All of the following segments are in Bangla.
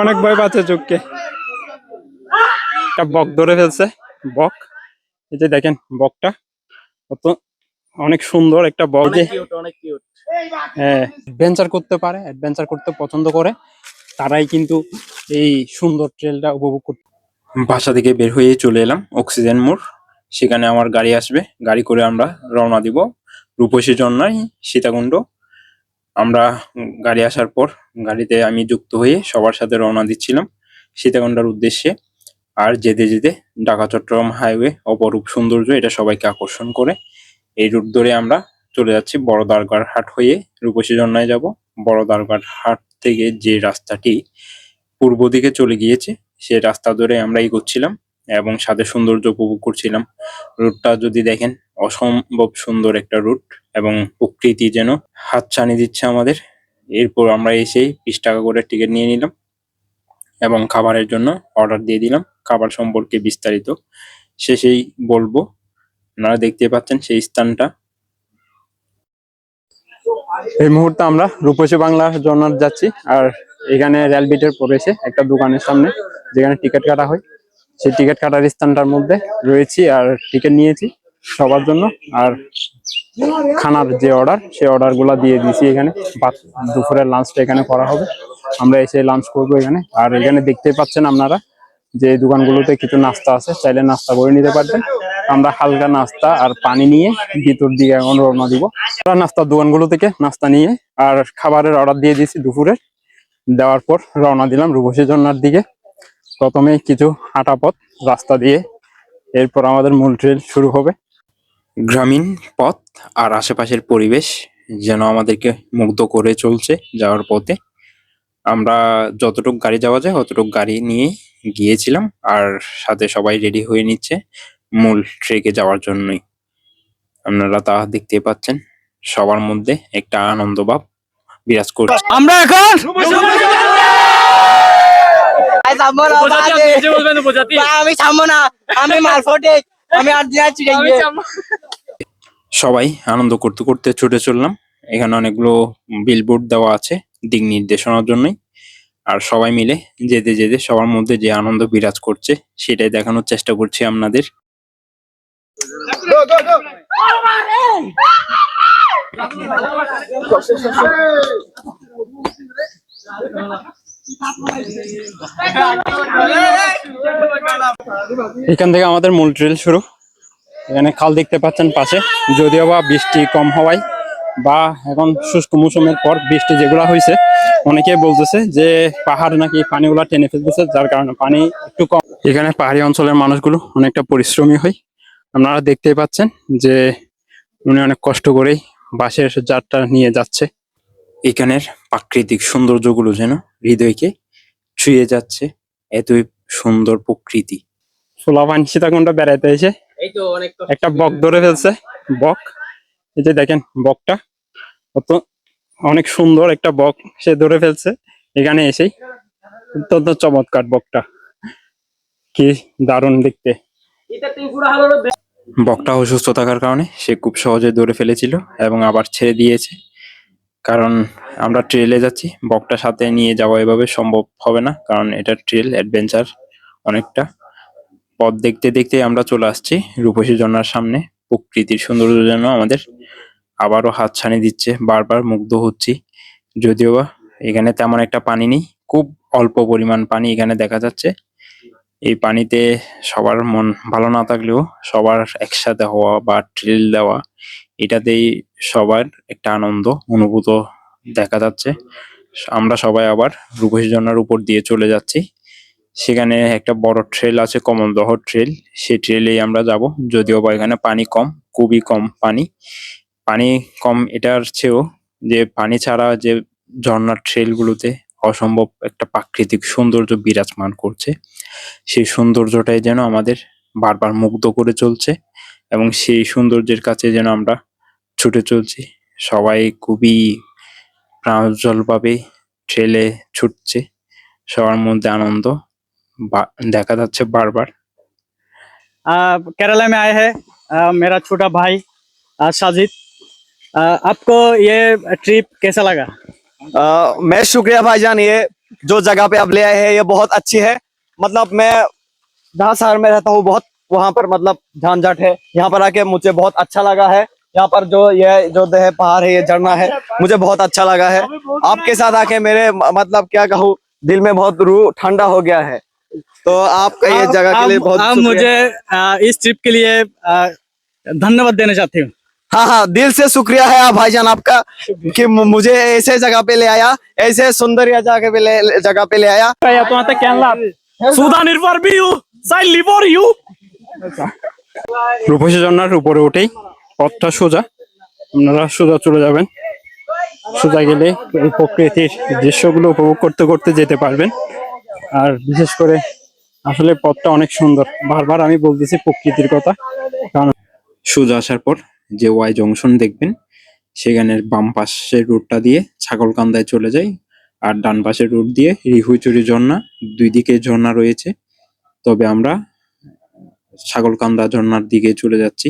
অনেক ভয় পাচ্ছে চোখকে। একটা বক ধরে ফেলছে বক। এই যে দেখেন বকটা কত অনেক সুন্দর একটা বক যে. হ্যাঁ অ্যাডভেঞ্চার করতে পারে অ্যাডভেঞ্চার করতে পছন্দ করে। তারাই কিন্তু এই সুন্দর ট্রেলটা উপভোগ করতে বাসা থেকে বের হয়ে চলে এলাম অক্সিজেন মোড়। সেখানে আমার গাড়ি আসবে গাড়ি করে আমরা রওনা দিব রূপসী জন্যায় সীতাকুণ্ড। আমরা গাড়ি আসার পর গাড়িতে আমি যুক্ত হয়ে সবার সাথে রওনা দিচ্ছিলাম সীতাকুণ্ডার উদ্দেশ্যে। আর যেতে যেতে ঢাকা, চট্টগ্রাম হাইওয়ে অপরূপ সৌন্দর্য, এটা সবাইকে আকর্ষণ করে। এই রুট ধরে আমরা চলে যাচ্ছি বড় দারগার হাট হয়ে। রূপসী জন্যায় যাব। বড় দারগার হাট থেকে যে রাস্তাটি পূর্ব দিকে চলে গিয়েছে, সে রাস্তা ধরে আমরা এগোচ্ছিলাম এবং সাথে সৌন্দর্য উপভোগ করছিলাম। রুটটা যদি দেখেন অসম্ভব সুন্দর একটা রুট এবং প্রকৃতি যেন হাত ছানি দিচ্ছে আমাদের। এরপর আমরা এসেই বিশ টাকা করে টিকিট নিয়ে নিলাম এবং খাবারের জন্য অর্ডার দিয়ে দিলাম। খাবার সম্পর্কে বিস্তারিত শেষেই বলব, আপনারা দেখতে পাচ্ছেন সেই স্থানটা। এই মুহূর্তে আমরা রূপসী বাংলার জন্য যাচ্ছি আর এখানে রেলবিটের পড়েছে একটা দোকানের সামনে যেখানে টিকিট কাটা হয়। সেই টিকিট কাটার স্থানটার মধ্যে রয়েছি আর টিকিট নিয়েছি। সবার জন্য। আর খানার যে অর্ডার সেই অর্ডারগুলা দিয়ে দিয়েছি এখানে। দুপুরের লাঞ্চটা এখানে করা হবে। আমরা এসে লাঞ্চ করব এখানে। আর এখানে দেখতে পাচ্ছেন আপনারা যে দোকানগুলোতে কিছু নাস্তা আছে। চাইলে নাস্তা করে নিতে পারবেন। আমরা হালকা নাস্তা আর পানি নিয়ে ভিতর দিকে এখন রওনা দিব। আমরা নাস্তার দোকানগুলো থেকে নাস্তা নিয়ে আর খাবারের অর্ডার দিয়ে দিয়েছি দুপুরে। দেওয়ার পর রওনা দিলাম রূপসী জন্নার দিকে। প্রথমে কিছু হাঁটা পথ রাস্তা দিয়ে। এরপর আমাদের মূল ট্রেল শুরু হবে। গ্রামীণ পথ আর আশেপাশের পরিবেশ যেন আমাদেরকে মুগ্ধ করে চলছে যাওয়ার পথে। আমরা যতটুকু গাড়ি যাওয়া যায় অতটুকু গাড়ি নিয়ে গিয়েছিলাম আর সাথে সবাই রেডি হয়ে নিচ্ছে মূল ট্রেকে যাওয়ার জন্যই। আপনারা তা দেখতে পাচ্ছেন সবার মধ্যে একটা আনন্দ ভাব বিরাজ করছে। আমরা এখন আমি থামবো না আমি মালফটে আমি আর সবাই আনন্দ করতে করতে ছুটে চললাম। এখানে অনেকগুলো বিলবোর্ড দেওয়া আছে দিক নির্দেশনার জন্যই। আর সবাই মিলে যেতে যেতে সবার মধ্যে যে আনন্দ বিরাজ করছে সেটাই দেখানোর চেষ্টা করছি আপনাদের। এখান থেকে আমাদের মূল ট্রেল শুরু। এখানে খাল দেখতে পাচ্ছেন পাশে। যদিও বা বৃষ্টি কম হওয়ায় বা এখন শুষ্ক মৌসুমের পর বৃষ্টি যেগুলা হয়েছে অনেকে বলতেছে যে পাহাড় নাকি পানিগুলো টেনে ফেলতেছে, যার কারণে পানি একটু কম। এখানে পাহাড়ি অঞ্চলের মানুষগুলো অনেকটা পরিশ্রমী হয়। আপনারা দেখতেই পাচ্ছেন যে উনি অনেক কষ্ট করেই বাসের যাত্রা নিয়ে যাচ্ছে। এখানের প্রাকৃতিক সৌন্দর্যগুলো যেন হৃদয়কে ছুঁয়ে যাচ্ছে এতই সুন্দর প্রকৃতি। সোলাভান সীতাকুণ্ড বেড়াইতে এসে এই তো অনেক কষ্ট একটা বক ধরে ফেলছে। বক? এই যে দেখেন বকটা। কত অনেক সুন্দর একটা বক সে ধরে ফেলছে এখানে এসেই। অত্যন্ত চমৎকার বকটা। কি দারুণ দেখতে। বকটা অসুস্থ থাকার কারণে সে খুব সহজে ধরে ফেলেছিল এবং আবার ছেড়ে দিয়েছে। কারণ আমরা ট্রেলে যাচ্ছি, বকটা সাথে নিয়ে যাওয়া এভাবে সম্ভব হবে না, কারণ এটা ট্রেল অ্যাডভেঞ্চার অনেকটা। পথ দেখতে দেখতে আমরা চলে আসছি রূপসী জন্নার সামনে, প্রকৃতির সৌন্দর্য যেন আমাদের আবারও হাত ছানি দিচ্ছে, বারবার মুগ্ধ হচ্ছি। যদিও বা এখানে তেমন একটা পানি নেই, খুব অল্প পরিমাণ পানি এখানে দেখা যাচ্ছে। এই পানিতে সবার মন ভালো না থাকলেও সবার একসাথে হওয়া বা ট্রিল দেওয়া এটাতেই সবার একটা আনন্দ, অনুভূত দেখা যাচ্ছে। আমরা সবাই আবার রূপসী জন্নার উপর দিয়ে চলে যাচ্ছি। সেখানে একটা বড় ট্রেল আছে, কমলদহ ট্রেল সেই ট্রেলেই আমরা যাব। যদিও বা এখানে পানি কম, খুবই কম পানি। পানি কম এটার চেয়েও যে পানি ছাড়া যে ঝর্ণার ট্রেল গুলোতে অসম্ভব একটা প্রাকৃতিক সৌন্দর্য বিরাজমান করছে। সেই সৌন্দর্যটাই যেন আমাদের বারবার মুগ্ধ করে চলছে এবং সেই সৌন্দর্যের কাছে যেন আমরা ছুটে চলছি সবাই খুবই প্রাঞ্জল ভাবে ট্রেলে ছুটছে সবার মধ্যে আনন্দ বা- দেখা যাচ্ছে বারবার आ, केरला में आए हैं आ, मेरा छोटा भाई आ, साजिद अ, आपको ये ट्रिप कैसा लगा अ, मैं शुक्रिया भाईजान ये जो जगह पे आप ले आए हैं ये बहुत अच्छी है मतलब मैं जहाँ शहर में रहता हूँ बहुत वहाँ पर मतलब झंझट है यहाँ पर आके मुझे बहुत अच्छा लगा है यहाँ पर जो ये जो है पहाड़ है ये झरना है मुझे बहुत अच्छा लगा है आपके साथ आके मेरे म- मतलब क्या कहूँ दिल में बहुत रूह ठंडा हो गया है तो आपका ये आप- जगह के लिए आप- बहुत आप शुक्रिया। मुझे अ, इस ट्रिप के लिए अ, धन्यवाद देना चाहती हूँ हाँ हाँ दिल से शुक्रिया है आप भाईजान आपका कि मु- मुझे ऐसे जगह पे ले आया ऐसे सुंदर या जगह पे ले जगह पे ले आया তোমাতে কেন লাভ সুদানির পর বিউ সাইলি ফর ইউ রূপসী ঝর্ণার উপরে উঠেই পথটা সোজা। আপনারা সোজা চলে যাবেন। সোজা গেলে এই প্রকৃতির দৃশ্যগুলো উপভোগ করতে করতে যেতে পারবেন। আর বিশেষ করে আসলে পথটা অনেক সুন্দর। বারবার আমি বলতেছি প্রকৃতির কথা, কারণ সোজা আসার পর যে ওয়াই জংশন দেখবেন, সেখানের বাম পাশের রুটটা দিয়ে ছাগলকান্দায় চলে যায় আর ডান পাশের রুট দিয়ে রিহুইচুরি ঝর্ণা, দুই দিকে ঝর্ণা রয়েছে। তবে আমরা ছাগলকান্দা ঝর্ণার দিকে চলে যাচ্ছি।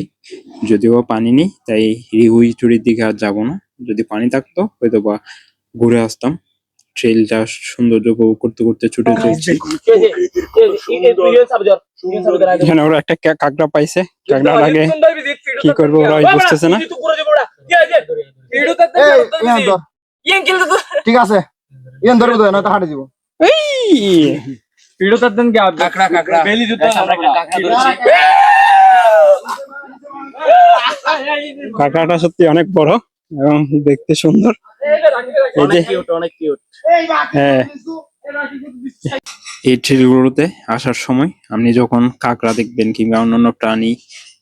যদিও বা পানি নেই তাই রিহুইচুরির দিকে আর যাব না। যদি পানি থাকতো হয়তো বা ঘুরে আসতাম। ট্রেলটা সৌন্দর্য উপভোগ করতে করতে ছুটে চলছি। এখানে ওরা একটা কা- কাঁকড়া পাইছে। কাঁকড়ার আগে কি করব ওরা বুঝতেছে না। ঠিক আছে। ইয়ান ধরবে তো না হাঁটে দিব কাঁকড়াটা সত্যি অনেক বড় এবং দেখতে সুন্দর। এই কিউট হ্যাঁ। এই ট্রেলগুলোতে আসার সময় আপনি যখন কাঁকড়া দেখবেন কিংবা অন্যান্য প্রাণী,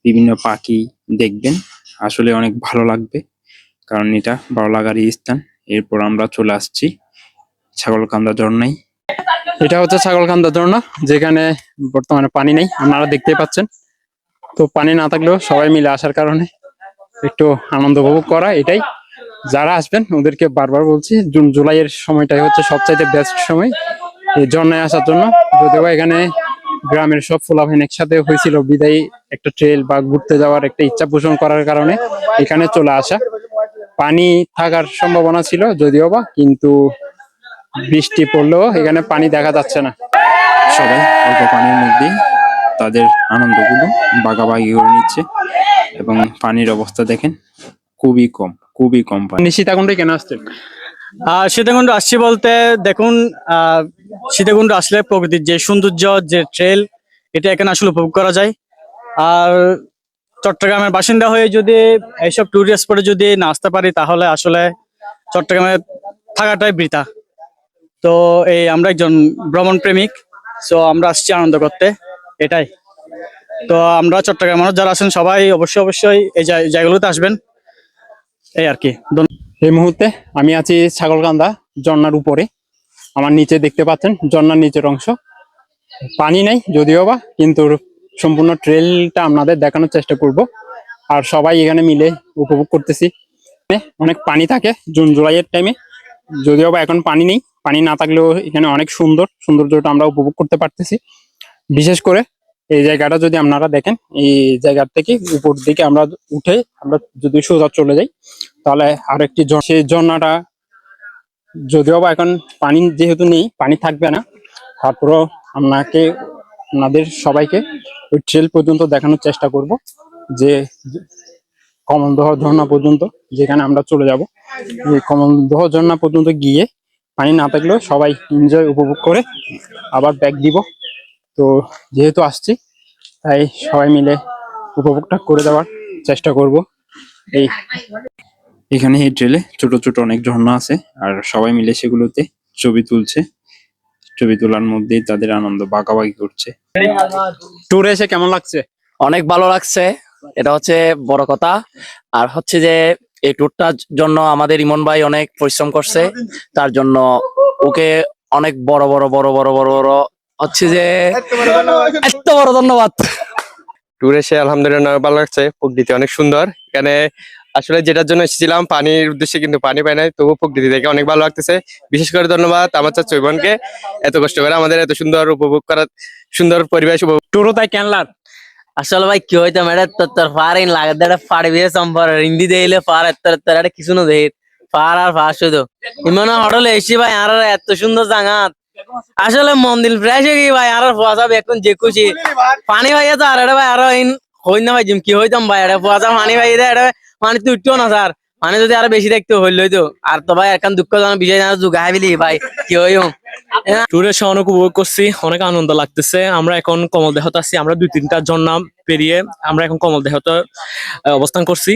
বিভিন্ন পাখি দেখবেন, আসলে অনেক ভালো লাগবে। কারণ এটা ভালো লাগারই স্থান। এরপর আমরা চলে আসছি ছাগলকান্দা ঝর্ণায়। এটা হচ্ছে ছাগলকান্দা ঝর্ণা, যেখানে বর্তমানে পানি নেই। আপনারা দেখতেই পাচ্ছেন। তো পানি না থাকলেও সবাই মিলে আসার কারণে একটু আনন্দ উপভোগ করা এটাই। যারা আসবেন, ওদেরকে বারবার বলছি, জুন, জুলাইয়ের সময়টাই হচ্ছে সবচাইতে বেস্ট সময়। এই ঝর্ণায় আসার জন্য যদিও এখানে গ্রামের সব ফুলাভাইন একসাথে হয়েছিল, বিদায়ী একটা ট্রেল বা ঘুরতে যাওয়ার একটা ইচ্ছা পোষণ করার কারণে এখানে চলে আসা। পানি থাকার সম্ভাবনা ছিল যদিও বা, কিন্তু বৃষ্টি পড়লেও এখানে পানি দেখা যাচ্ছে না। সবাই অল্প পানির মধ্যেই তাদের আনন্দগুলো বাগাবাগি করে নিচ্ছে এবং পানির অবস্থা দেখেন খুবই কম খুবই কম পানি। সীতাকুণ্ডে কেন আসছেন আহ সীতাকুণ্ড আসছি বলতে দেখুন আহ সীতাকুণ্ড আসলে প্রকৃতির যে সৌন্দর্য যে ট্রেল এটা এখানে আসলে উপভোগ করা যায়। আর চট্টগ্রামের বাসিন্দা হয়ে যদি এইসব টুরিস্ট স্পটে যদি না আসতে পারি তাহলে আসলে চট্টগ্রামে থাকাটাই বৃথা। তো এই আমরা একজন ভ্রমণ প্রেমিক সো আমরা আসছি আনন্দ করতে। এটাই। তো আমরা চট্টগ্রাম মানুষ যারা আছেন সবাই অবশ্যই অবশ্যই এই জায়- জায়গাগুলোতে আসবেন। এই আর কি। এই মুহূর্তে আমি আছি ছাগলকান্দা, ঝর্ণার উপরে। আমার নিচে দেখতে পাচ্ছেন, ঝর্ণার নিচের অংশ। পানি নেই যদিও বা, কিন্তু সম্পূর্ণ ট্রেলটা আপনাদের দেখানোর চেষ্টা করব। আর সবাই এখানে মিলে উপভোগ করতেছি। অনেক পানি থাকে জুন, জুলাইয়ের টাইমে যদিও বা এখন পানি নেই। পানি না থাকলেও এখানে অনেক সুন্দর সৌন্দর্যটা আমরা উপভোগ করতে পারতেছি। বিশেষ করে এই জায়গাটা যদি আপনারা দেখেন, এই জায়গা থেকে উপর দিকে আমরা উঠে আমরা যদি সোজা চলে যাই, তাহলে আরেকটি সেই ঝর্ণাটা যদিও বা এখন পানি যেহেতু নেই, পানি থাকবে না, তারপরেও আপনাকে, আপনাদের সবাইকে ওই ট্রেল পর্যন্ত দেখানোর চেষ্টা করব যে কমলদহ ঝর্ণা পর্যন্ত, যেখানে আমরা চলে যাব। এই কমলদহ ঝর্ণা পর্যন্ত গিয়ে পানি না থাকলেও সবাই এনজয় উপভোগ করে আবার ব্যাগ দিব। তো যেহেতু আসছি তাই সবাই মিলে উপভোগটা করে দেওয়ার চেষ্টা করব। এই এখানে এই ট্রেলে ছোট ছোট অনেক ঝর্ণা আছে আর সবাই মিলে সেগুলোতে ছবি তুলছে। ছবি তোলার মধ্যেই তাদের আনন্দ বাগাবাগি করছে। ট্যুরে এসে কেমন লাগছে? অনেক ভালো লাগছে। এটা হচ্ছে বড় কথা। আর হচ্ছে যে এই ট্যুরটার জন্য আমাদের ইমন ভাই অনেক পরিশ্রম করছে। তার জন্য ওকে অনেক বড় বড় বড় বড় বড় বড় হচ্ছে যে এত বড় ধন্যবাদ। ট্যুর এসে আলহামদুলিল্লাহ ভালো লাগছে। প্রকৃতি অনেক সুন্দর। এখানে আসলে যেটার জন্য এসেছিলাম পানির উদ্দেশ্যে কিন্তু পানি পাই নাই তবু প্রকৃতি দেখে অনেক ভালো লাগতেছে। বিশেষ করে ধন্যবাদ আমার চাচা চৈবনকে এত কষ্ট করে আমাদের এত সুন্দর উপভোগ করার সুন্দর পরিবেশ উপভোগ ট্যুরও তাই কেন লাগ আসলে ভাই কি হইতাম এটা তোর তোর ফারিন লাগে এটা ফাড়ি বিয়ে সম্পর হিন্দি দেইলে ফার এত্তর এত্তর এটা কিছু না দেই। ফার আর ফার শুধু। ইমান হটলে এসি ভাই আর এত সুন্দর জাগাত। আসলে মন্দির হয়ে গই ভাই, আর ফুয়াশা এখন যে খুশি। পানি ভাই তো আর ভাই, আর হই না ভাই কি হইতাম ভাই, এটা ফুয়াশা পানি ভাই, এটা পানি তো উঠতো না স্যার। পানি যদি আরও বেশি দেখতে হইল তো আর তো ভাই এখন দুঃখ দুঃখজনক বিষয় জানা জুগাই বিলি ভাই, কি হইম? ট্যুরে এসে অনেক উপভোগ করছি, অনেক আনন্দ লাগতেছে। আমরা এখন কমল দেহতে আছি, আমরা দুই তিনটা ঝর্ণা পেরিয়ে আমরা এখন কমল দেহতে অবস্থান করছি।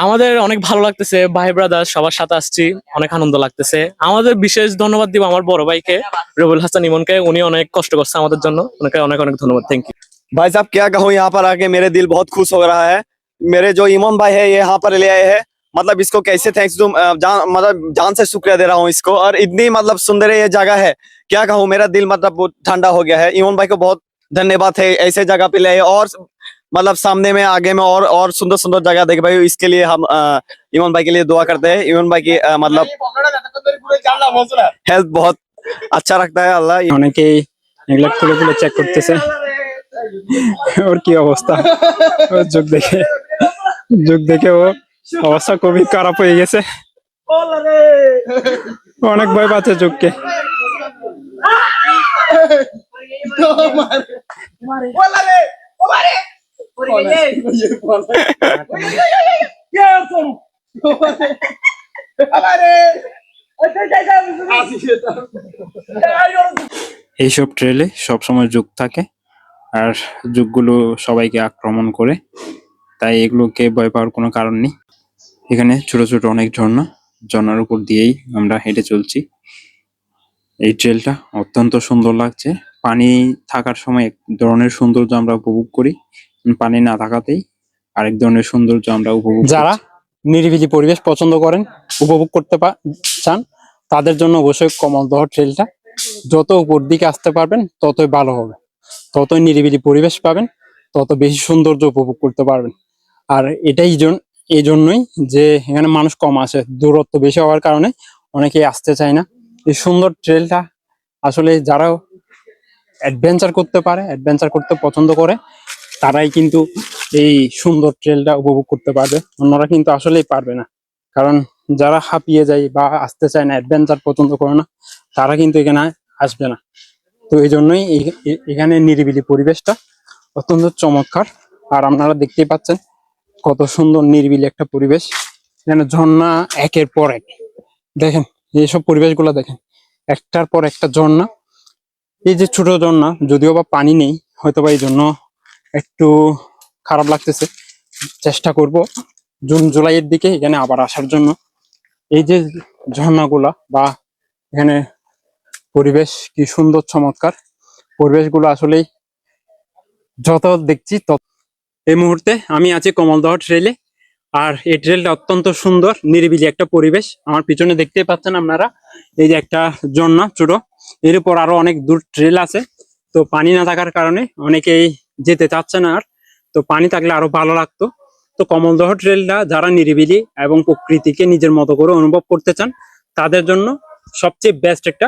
আমাদের অনেক ভালো লাগতেছে ভাই ব্রাদার সবার সাথে আসছি অনেক আনন্দ লাগতেছে আমাদের বিশেষ ধন্যবাদ দিব আমার বড় ভাইকে রবুল হাসান ইমনকে উনি অনেক কষ্ট করছে আমাদের জন্য ওনাকে অনেক অনেক ধন্যবাদ থ্যাংক ইউ भाई साहब क्या कहूँ यहाँ पर आके मेरे दिल बहुत खुश हो रहा है मेरे जो इमाम भाई है ये यहाँ पर ले आए हैं मतलब इसको कैसे थैंक्स दूं अ, जान मतलब जान से शुक्रिया दे रहा हूँ इसको और इतनी मतलब सुंदर ये जगह है क्या कहूँ मेरा दिल मतलब बहुत ठंडा हो गया है इमाम भाई को बहुत धन्यवाद है ऐसे जगह पे ले आए और मतलब सामने में आगे में और और सुंदर सुंदर जगह देखे भाई इसके लिए हम अ, इमाम भाई के लिए दुआ करते हैं इमाम भाई की अ, मतलब हेल्थ बहुत अच्छा रखता है अल्लाह অনেকেই এগুলো খুলে খুলে চেক করতেছে ওর কি অবস্থা ওর যোগ দেখে যোগ দেখে ও অবস্থা খুবই খারাপ হয়ে গেছে অনেক ভয় পাচ্ছে যোগকে এইসব ট্রেলে সবসময় যুগ থাকে আর যুগগুলো সবাইকে আক্রমণ করে তাই এগুলোকে ভয় পাওয়ার কোনো কারণ নেই। এখানে ছোট ছোট অনেক ঝর্ণা ঝর্ণার উপর দিয়েই আমরা হেঁটে চলছি। এই ট্রেলটা অত্যন্ত সুন্দর লাগছে। পানি থাকার সময় এক ধরনের সৌন্দর্য আমরা উপভোগ করি। পানি না থাকাতেই আরেক ধরনের সৌন্দর্য আমরা উপভোগ যারা নিরিবিলি পরিবেশ পছন্দ করেন, উপভোগ করতে চান, তাদের জন্য অবশ্যই কমলদহ ট্রেলটা যত উপর দিকে আসতে পারবেন, ততই ভালো হবে। ততই নিরিবিলি পরিবেশ পাবেন, তত বেশি সৌন্দর্য উপভোগ করতে পারবেন। আর এটাই এই জন্যই যে এখানে মানুষ কম আসে, দূরত্ব বেশি হওয়ার কারণে অনেকেই আসতে চায় না। এই সুন্দর ট্রেলটা আসলে যারা অ্যাডভেঞ্চার করতে পারে অ্যাডভেঞ্চার করতে পছন্দ করে তারাই কিন্তু এই সুন্দর ট্রেলটা উপভোগ করতে পারবে। অন্যরা কিন্তু আসলেই পারবে না। কারণ যারা হাঁপিয়ে যায় বা আসতে চায় না অ্যাডভেঞ্চার পছন্দ করে না, তারা কিন্তু এখানে আসবে না। তো এই জন্যই এখানে নিরিবিলি পরিবেশটা অত্যন্ত চমৎকার। আর আপনারা দেখতেই পাচ্ছেন কত সুন্দর নিরিবিলি একটা পরিবেশ। এখানে ঝর্ণা একের পর এক। দেখেন, এইসব পরিবেশগুলো দেখেন। একটার পর একটা ঝর্ণা। এই যে ছোট ঝর্ণা, যদিও বা পানি নেই হয়তো বা এই জন্য একটু খারাপ লাগতেছে। চেষ্টা করব জুন, জুলাইয়ের দিকে এখানে আবার আসার জন্য। এই যে ঝর্ণাগুলা বা এখানে পরিবেশ কি সুন্দর, চমৎকার। পরিবেশগুলো আসলেই যত দেখছি তত এই মুহূর্তে আমি আছি কমলদহ ট্রেলে আর এই ট্রেলটা অত্যন্ত সুন্দর, নিরিবিলি একটা পরিবেশ। আমার পিছনে দেখতেই পাচ্ছেন আপনারা, এই যে একটা ঝর্ণা ছোট এর উপর আরও অনেক দূর ট্রেল আছে। তো পানি না থাকার কারণে অনেকেই যেতে চাচ্ছে না আর। তো পানি থাকলে আরও ভালো লাগতো। তো কমলদহ ট্রেলটা যারা নিরিবিলি এবং প্রকৃতিকে নিজের মতো করে অনুভব করতে চান, তাদের জন্য সবচেয়ে বেস্ট একটা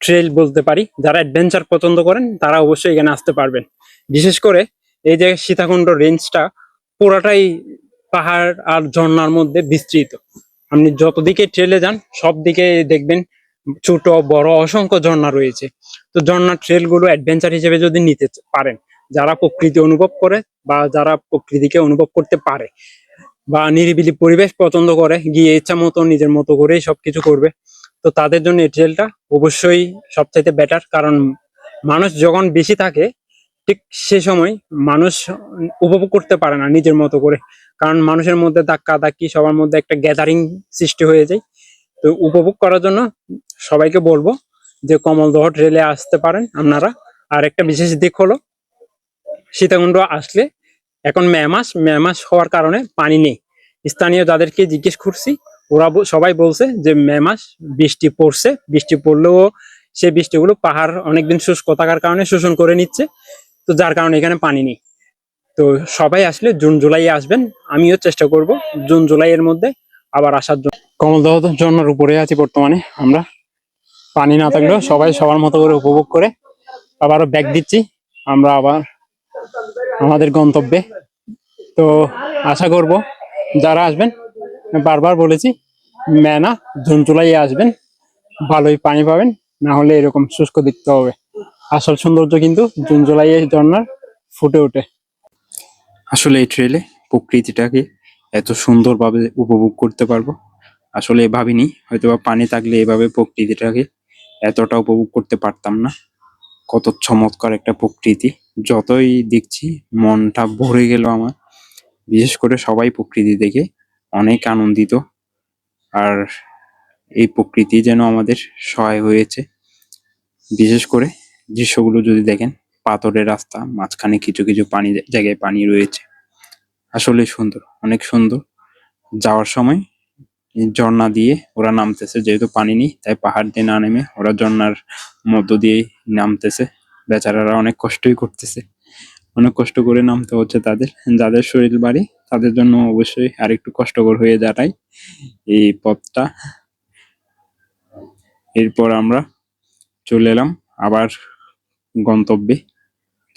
ট্রেল বলতে পারি। যারা অ্যাডভেঞ্চার পছন্দ করেন, তারা অবশ্যই এখানে আসতে পারবেন। বিশেষ করে এই যে সীতাকুণ্ড রেঞ্জটা পুরাটাই পাহাড় আর ঝর্ণার মধ্যে বিস্তৃত। আপনি যতদিকে ট্রেলে যান সব দিকে দেখবেন ছোট, বড়, অসংখ্য ঝর্ণা রয়েছে। তো ঝর্ণার ট্রেলগুলো অ্যাডভেঞ্চার হিসেবে যদি নিতে পারেন যারা প্রকৃতি অনুভব করে বা যারা প্রকৃতিকে অনুভব করতে পারে বা নিরিবিলি পরিবেশ পছন্দ করে, গিয়ে ইচ্ছা মতো নিজের মতো করেই সবকিছু করবে, তো তাদের জন্য এই ট্রেলটা অবশ্যই সবচাইতে বেটার কারণ মানুষ যখন বেশি থাকে, ঠিক সে সময় মানুষ উপভোগ করতে পারে না নিজের মতো করে। কারণ মানুষের মধ্যে ধাক্কা ধাক্কি, সবার মধ্যে একটা গ্যাদারিং সৃষ্টি হয়ে যায়। তো উপভোগ করার জন্য সবাইকে বলব যে কমলদহ ট্রেলে আসতে পারেন আপনারা। আর একটা বিশেষ দিক হলো সীতাকুণ্ড আসলে এখন মে মাস মে মাস হওয়ার কারণে পানি নেই। স্থানীয় যাদেরকে জিজ্ঞেস করছি, ওরা সবাই বলছে যে মে মাস বৃষ্টি পড়ছে। বৃষ্টি পড়লেও সে বৃষ্টিগুলো পাহাড় অনেকদিন শুষ্ক থাকার কারণে শোষণ করে নিচ্ছে, তো যার কারণে এখানে পানি নেই। তো সবাই আসলে জুন জুলাই আসবেন, আমিও চেষ্টা করব জুন জুলাই এর মধ্যে আবার আসার জন্য। কমলদহ জন্মের উপরে আছি বর্তমানে আমরা। পানি না থাকলেও সবাই সবার মতো করে উপভোগ করে, আবারও ব্যাগ দিচ্ছি, আমরা আবার আমাদের গন্তব্যে। তো আশা করব যারা আসবেন বারবার বলেছি, মেনা জুন জুলাই আসবেন, ভালোই পানি পাবেন, না হলে এরকম শুষ্ক দেখতে হবে। আসল সৌন্দর্য কিন্তু জুন জুলাই ঝর্ণার ফুটে ওঠে। আসলে এই ট্রেলে প্রকৃতিটাকে এত সুন্দরভাবে উপভোগ করতে পারব। আসলে ভাবিনি, হয়তোবা পানি থাকলে এভাবে প্রকৃতিটাকে এতটা উপভোগ করতে পারতাম না। কত চমৎকার একটা প্রকৃতি। যতই দেখছি, মনটা ভরে গেল আমার। বিশেষ করে সবাই প্রকৃতি দেখে অনেক আনন্দিত। আর এই প্রকৃতি যেন আমাদের সহায় হয়েছে। বিশেষ করে দৃশ্যগুলো যদি দেখেন, পাথরের রাস্তা, মাঝখানে কিছু কিছু পানি, জায়গায় পানি রয়েছে। আসলে সুন্দর, অনেক সুন্দর। যাওয়ার সময় ঝর্ণা দিয়ে ওরা নামতেছে, যেহেতু পানি নেই, তাই পাহাড় দিয়ে না নেমে ওরা ঝর্ণার মধ্য দিয়েই নামতেছে। বেচারারা অনেক কষ্টই করতেছে। অনেক কষ্ট করে নামতে হচ্ছে তাদের। যাদের শরীর বাড়ি তাদের জন্য অবশ্যই আরেকটু কষ্টকর হয়ে দাঁড়ায় এই পথটা। এরপর আমরা চলে এলাম আবার গন্তব্যে।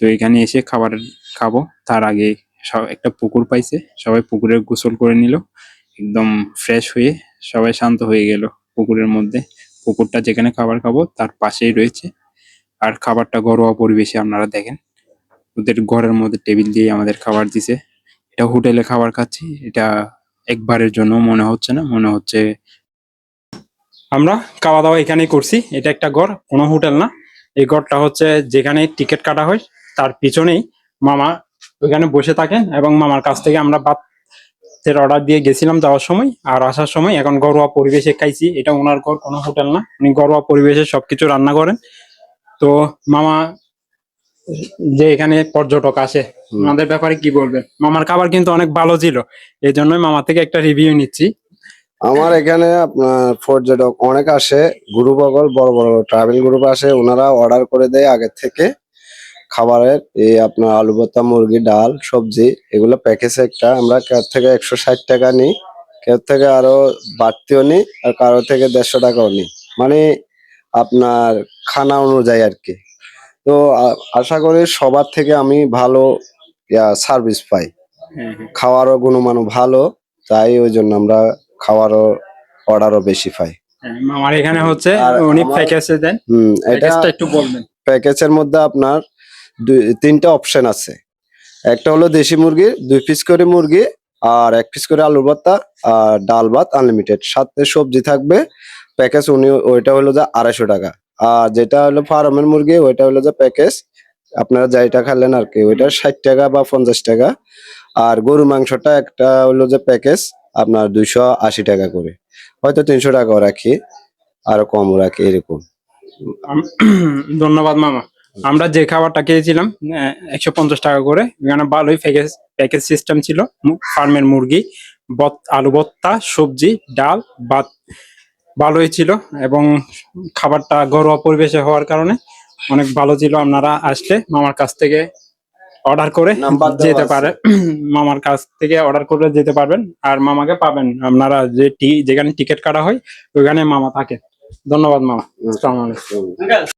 তো এখানে এসে খাবার খাব। তার আগে সব একটা পুকুর পাইছে। সবাই পুকুরে গোসল করে নিল। একদম ফ্রেশ হয়ে সবাই শান্ত হয়ে গেল পুকুরের মধ্যে। পুকুরটা যেখানে খাবার খাব তার পাশেই রয়েছে। আর খাবারটা ঘরোয়া পরিবেশে আপনারা দেখেন। ওদের ঘরের মধ্যে টেবিল দিয়ে আমাদের খাবার দিছে। এটা হোটেলে খাবার খাচ্ছি, এটা একবারের জন্য মনে হচ্ছে না, মনে হচ্ছে আমরা খাওয়া দাওয়া এখানেই করছি। এটা একটা ঘর, কোনো হোটেল না। এই ঘরটা হচ্ছে যেখানে টিকিট কাটা হয়, তার পিছনেই মামা ওইখানে বসে থাকেন এবং মামার কাছ থেকে আমরা ভাতের অর্ডার দিয়ে গেছিলাম যাওয়ার সময়, আর আসার সময় এখন ঘরোয়া পরিবেশে খাইছি। এটা ওনার ঘর, কোনো হোটেল না। উনি ঘরোয়া পরিবেশে সবকিছু রান্না করেন। তো মামা যে এখানে পর্যটক আসে ওনাদের ব্যাপারে কি বলবেন মামার খাবার কিন্তু অনেক ভালো ছিল এই জন্যই মামা থেকে একটা রিভিউ নিচ্ছি। আমার এখানে আপনার পর্যটক অনেক আসে গ্রুপ অগল বড় বড় ট্রাভেল গ্রুপ আসে ওনারা অর্ডার করে দেয় আগে থেকে। খাবারের এই আপনার আলু ভর্তা মুরগি ডাল সবজি এগুলো প্যাকেজ একটা আমরা কেউ থেকে একশো ষাট টাকা নিই কেউ থেকে আরও বাড়তিও নিই আর কারও থেকে দেড়শো টাকাও নিই। মানে আপনার খানা অনুযায়ী আর কি। তো আশা করি সবার থেকে আমি ভালো সার্ভিস পাই। খাওয়ারও গুণমানও ভালো তাই ওই জন্য আমরা খাওয়ারও অর্ডারও বেশি পাই। হ্যাঁ, মামার এখানে হচ্ছে উনি প্যাকেজে দেন। হুম এটা একটু বলবেন। প্যাকেজের মধ্যে আপনার দুই তিনটা অপশন আছে। একটা হলো দেশি মুরগি দুই পিস করে মুরগি আর এক পিস করে আলু ভর্তা আর ডাল ভাত আনলিমিটেড সাথে সবজি থাকবে প্যাকেজ উনি, ওইটা হলো যে আড়াইশো টাকা। আর যেটা হলো ফার্মের মুরগি, ওইটা হলো যে প্যাকেজ। আপনারা যেটা খাইলেন আর কি, ওইটা ষাট টাকা বা পঞ্চাশ টাকা। আর গরু মাংসটা একটা হলো যে প্যাকেজ, আপনার দুইশো আশি টাকা করে। হয়তো তিনশো টাকাও রাখি, আরও কমও রাখি, এরকম। ধন্যবাদ মামা। আমরা যে খাবারটা খেয়েছিলাম একশো পঞ্চাশ টাকা করে, এখানে ভালোই প্যাকেজ প্যাকেজ সিস্টেম ছিল ফার্মের মুরগি, বত, আলু ভর্তা সবজি, ডাল, ভাত ভালোই ছিল এবং খাবারটা ঘরোয়া পরিবেশে হওয়ার কারণে অনেক ভালো ছিল। আপনারা আসলে মামার কাছ থেকে অর্ডার করে যেতে। পারে। মামার কাছ থেকে অর্ডার করে যেতে পারবেন আর মামাকে পাবেন। আপনারা যে টি যেখানে টিকিট কাটা হয় ওইখানে মামা থাকে। ধন্যবাদ মামা। আসসালামু আলাইকুম।